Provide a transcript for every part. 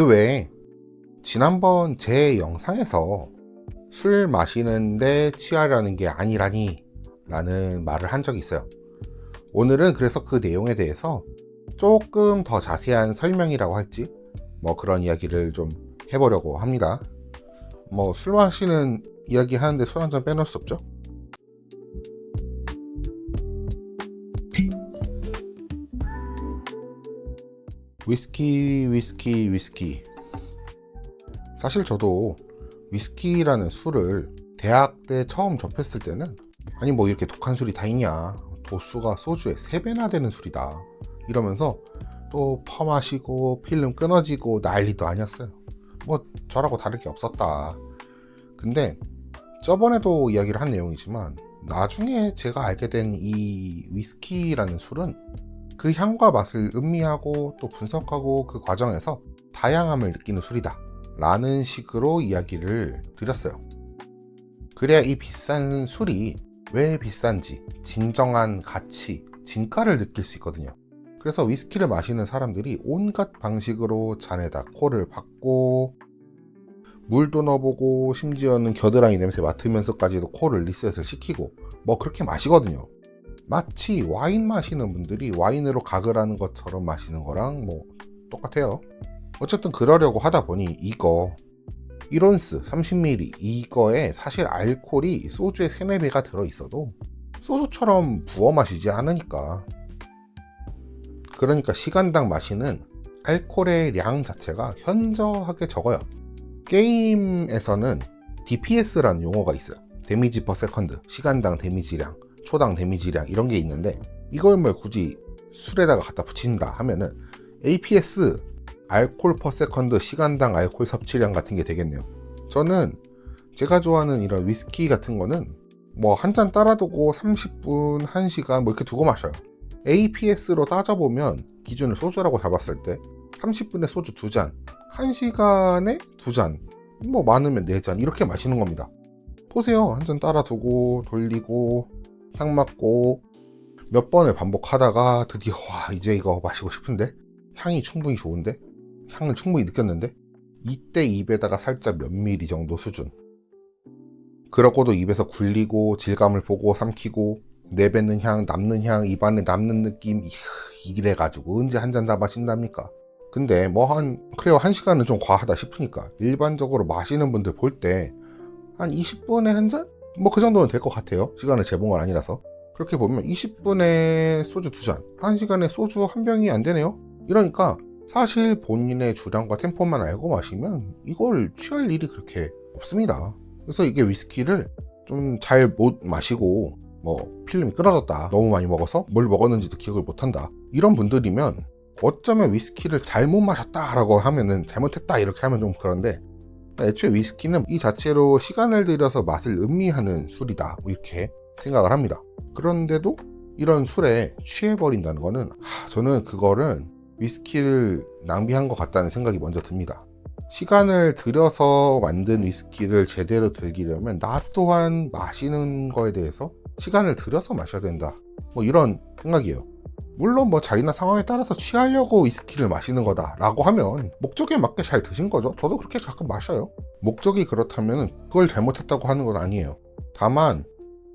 그 외에 지난번 제 영상에서 술 마시는데 취하려는 게 아니라니 라는 말을 한 적이 있어요. 오늘은 그래서 그 내용에 대해서 조금 더 자세한 설명이라고 할지 뭐 그런 이야기를 좀 해보려고 합니다. 뭐 술 마시는 이야기 하는데 술 한 잔 빼놓을 수 없죠? 위스키, 위스키, 위스키. 사실 저도 위스키라는 술을 대학 때 처음 접했을 때는 아니 뭐 이렇게 독한 술이 다 있냐. 도수가 소주의 3배나 되는 술이다. 이러면서 또 퍼마시고 필름 끊어지고 난리도 아니었어요. 뭐 저라고 다를 게 없었다. 근데 저번에도 이야기를 한 내용이지만 나중에 제가 알게 된 이 위스키라는 술은 그 향과 맛을 음미하고 또 분석하고 그 과정에서 다양함을 느끼는 술이다 라는 식으로 이야기를 드렸어요 그래야 이 비싼 술이 왜 비싼지 진정한 가치, 진가를 느낄 수 있거든요. 그래서 위스키를 마시는 사람들이 온갖 방식으로 잔에다 코를 박고 물도 넣어보고 심지어는 겨드랑이 냄새 맡으면서까지도 코를 리셋을 시키고 뭐 그렇게 마시거든요. 마치 와인 마시는 분들이 와인으로 각을 하는 것처럼 마시는 거랑 뭐 똑같아요. 어쨌든 그러려고 하다 보니 이거 1온스 30ml 이거에 사실 알코올이 소주의 3, 4배가 들어있어도 소주처럼 부어 마시지 않으니까. 그러니까 시간당 마시는 알코올의 량 자체가 현저하게 적어요. 게임에서는 DPS라는 용어가 있어요. 데미지 퍼 세컨드 시간당 데미지량 초당 데미지량 이런 게 있는데 이걸 뭐 굳이 술에다가 갖다 붙인다 하면은 APS 알콜 퍼 세컨드 시간당 알콜 섭취량 같은 게 되겠네요. 저는 제가 좋아하는 이런 위스키 같은 거는 뭐 한 잔 따라두고 30분, 1시간 뭐 이렇게 두고 마셔요. APS로 따져보면 기준을 소주라고 잡았을 때 30분에 소주 2잔, 1시간에 2잔, 뭐 많으면 4잔 이렇게 마시는 겁니다. 보세요. 한 잔 따라 두고 돌리고 향 맡고 몇 번을 반복하다가 드디어 와 이제 이거 마시고 싶은데? 향이 충분히 좋은데? 향을 충분히 느꼈는데? 이때 입에다가 살짝 몇 미리 정도 수준. 그러고도 입에서 굴리고 질감을 보고 삼키고 내뱉는 향, 남는 향, 입안에 남는 느낌 이래 가지고 언제 한 잔 다 마신답니까? 근데 뭐 한 그래요. 한 시간은 좀 과하다 싶으니까 일반적으로 마시는 분들 볼 때 한 20분에 한 잔? 뭐 그 정도는 될 것 같아요. 시간을 재본 건 아니라서. 그렇게 보면 20분에 소주 두 잔, 1시간에 소주 한 병이 안 되네요. 이러니까 사실 본인의 주량과 템포만 알고 마시면 이걸 취할 일이 그렇게 없습니다. 그래서 이게 위스키를 좀 잘 못 마시고 뭐 필름이 끊어졌다 너무 많이 먹어서 뭘 먹었는지도 기억을 못한다 이런 분들이면 어쩌면 위스키를 잘못 마셨다라고 하면은 잘못했다 이렇게 하면 좀 그런데 애초에 위스키는 이 자체로 시간을 들여서 맛을 음미하는 술이다 뭐 이렇게 생각을 합니다 그런데도 이런 술에 취해버린다는 거는 하, 저는 그거를 위스키를 낭비한 것 같다는 생각이 먼저 듭니다. 시간을 들여서 만든 위스키를 제대로 들기려면 나 또한 마시는 거에 대해서 시간을 들여서 마셔야 된다. 뭐 이런 생각이에요. 물론 뭐 자리나 상황에 따라서 취하려고 위스키를 마시는 거다라고 하면 목적에 맞게 잘 드신 거죠. 저도 그렇게 가끔 마셔요. 목적이 그렇다면 그걸 잘못했다고 하는 건 아니에요. 다만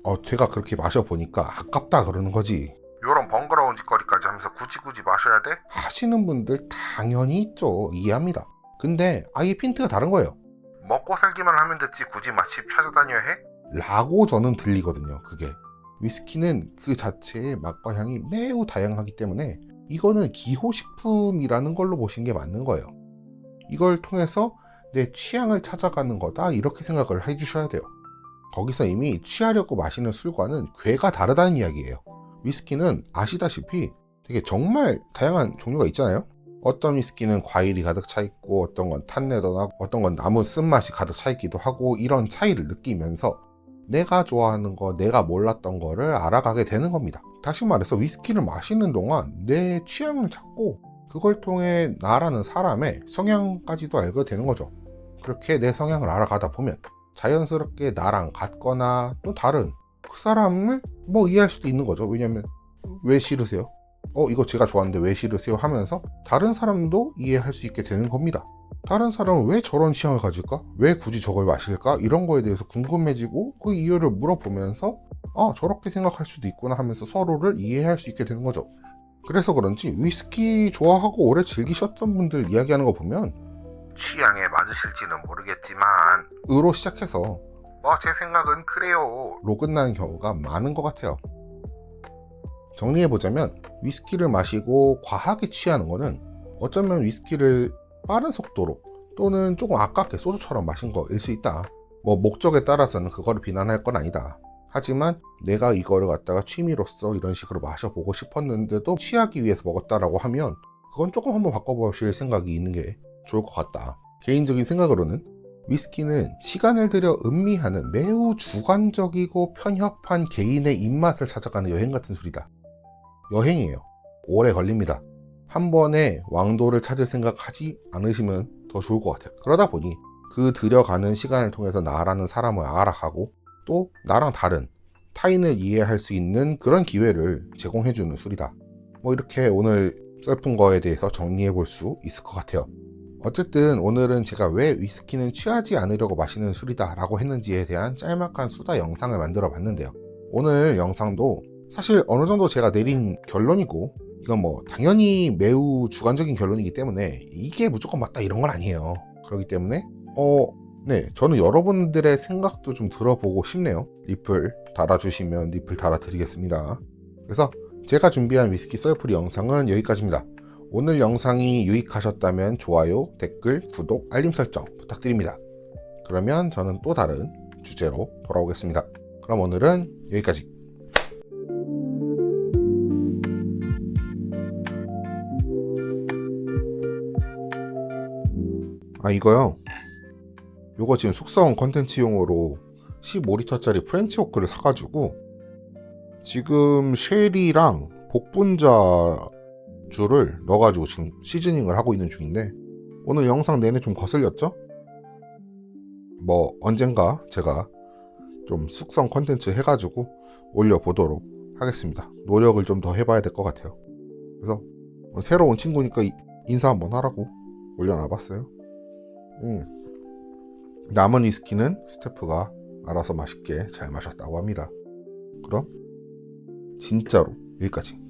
어, 제가 그렇게 마셔보니까 아깝다 그러는 거지. 이런 번거로운 짓거리까지 하면서 굳이 굳이 마셔야 돼? 하시는 분들 당연히 있죠. 이해합니다. 근데 아예 핀트가 다른 거예요. 먹고 살기만 하면 됐지 굳이 맛집 찾아다녀야 해? 라고 저는 들리거든요. 그게. 위스키는 그 자체의 맛과 향이 매우 다양하기 때문에 이거는 기호식품이라는 걸로 보신 게 맞는 거예요. 이걸 통해서 내 취향을 찾아가는 거다 이렇게 생각을 해주셔야 돼요. 거기서 이미 취하려고 마시는 술과는 괴가 다르다는 이야기예요. 위스키는 아시다시피 되게 정말 다양한 종류가 있잖아요. 어떤 위스키는 과일이 가득 차 있고 어떤 건 탄내도 나고 어떤 건 나무 쓴맛이 가득 차 있기도 하고 이런 차이를 느끼면서 내가 좋아하는 거, 내가 몰랐던 거를 알아가게 되는 겁니다. 다시 말해서 위스키를 마시는 동안 내 취향을 찾고 그걸 통해 나라는 사람의 성향까지도 알게 되는 거죠. 그렇게 내 성향을 알아가다 보면 자연스럽게 나랑 같거나 또 다른 그 사람을 뭐 이해할 수도 있는 거죠. 왜냐면 왜 싫으세요? 어 이거 제가 좋아하는데 왜 싫으세요 하면서 다른 사람도 이해할 수 있게 되는 겁니다. 다른 사람은 왜 저런 취향을 가질까? 왜 굳이 저걸 마실까? 이런 거에 대해서 궁금해지고 그 이유를 물어보면서 아 저렇게 생각할 수도 있구나 하면서 서로를 이해할 수 있게 되는 거죠. 그래서 그런지 위스키 좋아하고 오래 즐기셨던 분들 이야기하는 거 보면 취향에 맞으실지는 모르겠지만 으로 시작해서 어제 생각은 그래요 로 끝나는 경우가 많은 것 같아요. 정리해보자면 위스키를 마시고 과하게 취하는 거는 어쩌면 위스키를 빠른 속도로 또는 조금 아깝게 소주처럼 마신 거일 수 있다. 뭐 목적에 따라서는 그거를 비난할 건 아니다. 하지만 내가 이거를 갖다가 취미로서 이런 식으로 마셔보고 싶었는데도 취하기 위해서 먹었다라고 하면 그건 조금 한번 바꿔보실 생각이 있는 게 좋을 것 같다. 개인적인 생각으로는 위스키는 시간을 들여 음미하는 매우 주관적이고 편협한 개인의 입맛을 찾아가는 여행 같은 술이다. 여행이에요. 오래 걸립니다. 한 번에 왕도를 찾을 생각하지 않으시면 더 좋을 것 같아요. 그러다 보니 그 들여가는 시간을 통해서 나라는 사람을 알아가고 또 나랑 다른 타인을 이해할 수 있는 그런 기회를 제공해주는 술이다. 뭐 이렇게 오늘 썰픈 거에 대해서 정리해 볼 수 있을 것 같아요. 어쨌든 오늘은 제가 왜 위스키는 취하지 않으려고 마시는 술이다 라고 했는지에 대한 짤막한 수다 영상을 만들어 봤는데요. 오늘 영상도 사실 어느 정도 제가 내린 결론이고 이건 뭐 당연히 매우 주관적인 결론이기 때문에 이게 무조건 맞다 이런 건 아니에요. 그렇기 때문에 어, 네, 저는 여러분들의 생각도 좀 들어보고 싶네요. 리플 달아주시면 리플 달아드리겠습니다. 그래서 제가 준비한 위스키 썰풀이 영상은 여기까지입니다. 오늘 영상이 유익하셨다면 좋아요, 댓글, 구독, 알림 설정 부탁드립니다. 그러면 저는 또 다른 주제로 돌아오겠습니다. 그럼 오늘은 여기까지. 아 이거요. 요거 지금 숙성 컨텐츠용으로 15리터짜리 프렌치 호크를 사가지고 지금 쉐리랑 복분자주를 넣어가지고 지금 시즈닝을 하고 있는 중인데 오늘 영상 내내 좀 거슬렸죠? 뭐 언젠가 제가 좀 숙성 컨텐츠 해가지고 올려보도록 하겠습니다. 노력을 좀 더 해봐야 될 것 같아요. 그래서 새로운 친구니까 이- 인사 한번 하라고 올려놔봤어요. 음. 남은 위스키는 스태프가 알아서 맛있게 잘 마셨다고 합니다. 그럼 진짜로 여기까지.